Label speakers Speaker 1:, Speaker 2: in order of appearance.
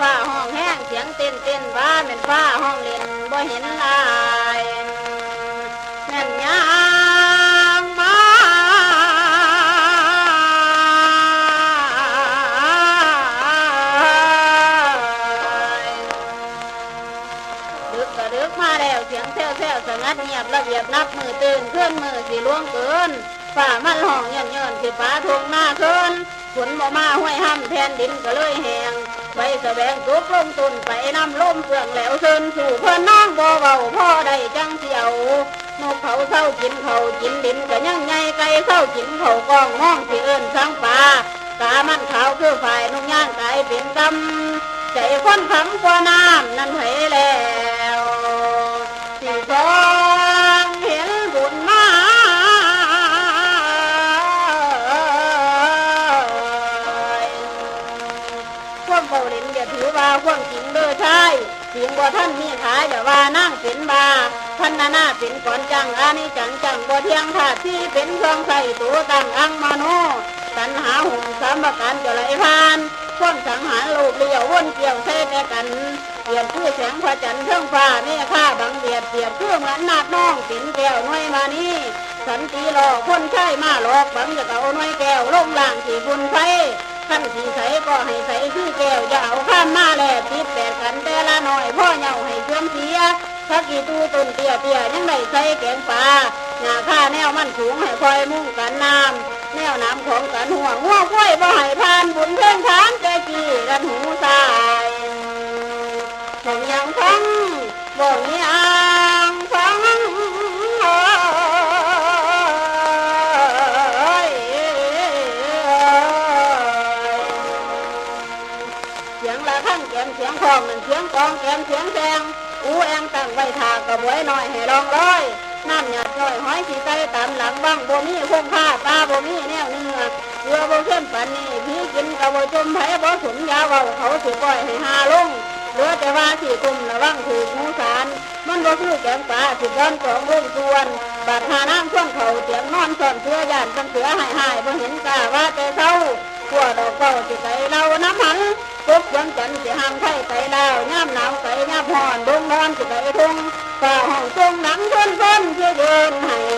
Speaker 1: ฟ้าห้องแห้งเสียงเต้นเต้นว่าแม่นฟ้าห้องเล่นบ่เห็นลายแม่นยางมาดึกก็ดึกมาแล้วเสียงแซวๆสงัดเงียบระเบียบนับมือตื่นขึ้นมือสิล่วงเกินฝ่ามันห้องเยินเยินสิฟ้าทงหน้าเกินฝนบ่มาห้วยห้ำแผ่นดินก็เลยแหง ไปแสวงตุกลงตุนไปน้ำลมเปลืองแล้วเซินสู่เพื่อนนั่งบ่เบาพ่อได้จังเสียวนกเขาเศร้ากินเขากินดินก็ยังไงไก่เศร้ากินเขากองห้องสิเอิญสังป่ากามันขาวคือฝ่ายนุ่งย่างกายเป็นกำใจคนคำกว่าน้ำ มเบาเล่นอย่าถือว่าความจริงเด้อใช่เสียงว่ท่านมีขายอย่าว่านั่งเป็นบาท่านนาหน้าเป็นก่อนจังอานิจังจังบ่เทียงธาตุที่เป็นเครื่องใส่ตัวตั้งอังมโนตัณหาหุ่มสามประการจะไหลผ่านความสังหารโลกเลี้ยววนเกี่ยวใส่แต่กันเปรียบคือแสงพระจันทร์เท่องฟ้าเมฆาบังเบียดเปรียบคือเหมือนนาดน้องเป็นแก้วน้อยมานี่สันติหลอกคนใช่มาหลอกบังจะเอาน้อยแก้วลงล่างที่บุญไฟ ขั้นสีใสก็ให้ใสคือแก้วอย่าเอาข้ามมาแลกติดแปดกันแต่ละหน่อยพ่อเหยาให้เชื่อมเสียพักกี่ตูตุนเตี้ยเตี้ยยังได้ใส่แกงปลาหน้าข้าแนวมันสูงให้คอยมุ่งกันน้ำแนวน้ำของกันหัวหัวกล้วยบ่ให้พานบุญเพ่งทานแต่กี้กันหูสายของยังฟังบ่มีอ่า งแกมเสียงคองมันเสียงกองแกมเสียงแซงอูแองตั้งไว้ทากระบวยน้อยให้ลองร้อยน้ำหยาดจ้อยห้อยสีใสตามหลังบ้างบ่มีคงค่าปลาบ่มีแนวเนื้อเรือบ่เข้มปันนี่พี่กินกระบ่จมไผบ่สนยาเบาเขาสิปล่อยให้หาลงเหลือแต่ว่าสี่ตุ่มระวังถูกงูสารมันบ่คือแกงปลาสิก้อนของวงส่วนบาดหาน้ำช่วงเขาเตียงนอนซ่อนเสื้อยานเป็นเสือหายหายบ่เห็นกาว่าแต่เศร้าขั้วดอกเก้าสิไก่เราน้ำหัน ทุกวันจันทร์สิห้ามไข่ไก่ดาวย่ำหนาวไก่ย่ำห่อนดงนอนสิไก่ทุ่งฝ่าห้องทรงหนังเพิ่นเพิ่นเชื่อเยินให้ต่อผู้ไหล